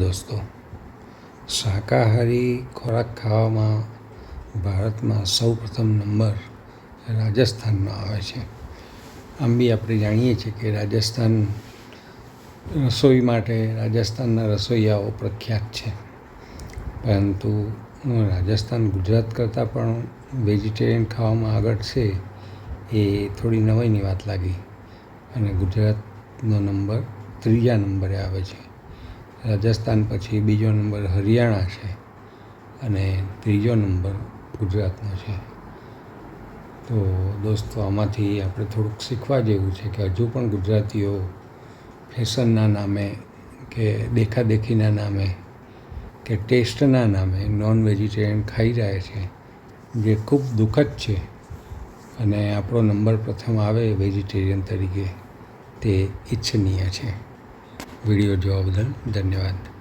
દોસ્તો, શાકાહારી ખોરાક ખાવામાં ભારતમાં સૌ પ્રથમ નંબર રાજસ્થાનનો આવે છે. આમ બી આપણે જાણીએ છીએ કે રાજસ્થાન રસોઈ માટે રાજસ્થાનના રસોઈયાઓ પ્રખ્યાત છે. પરંતુ રાજસ્થાન ગુજરાત કરતાં પણ વેજીટેરિયન ખાવામાં આગળ છે એ થોડી નવાઈની વાત લાગી. અને ગુજરાતનો નંબર ત્રીજા નંબરે આવે છે. રાજસ્થાન પછી બીજો નંબર હરિયાણા છે અને ત્રીજો નંબર ગુજરાતનો છે. તો દોસ્તો, આમાંથી આપણે થોડુંક શીખવા જેવું છે કે હજુ પણ ગુજરાતીઓ ફેશનના નામે કે દેખાદેખીના નામે કે ટેસ્ટના નામે નોન વેજીટેરિયન ખાઈ રહ્યા છે, જે ખૂબ દુઃખદ છે. અને આપણો નંબર પ્રથમ આવે વેજીટેરિયન તરીકે, તે ઈચ્છનીય છે. વીડિયો જોવા બદલ ધન્યવાદ.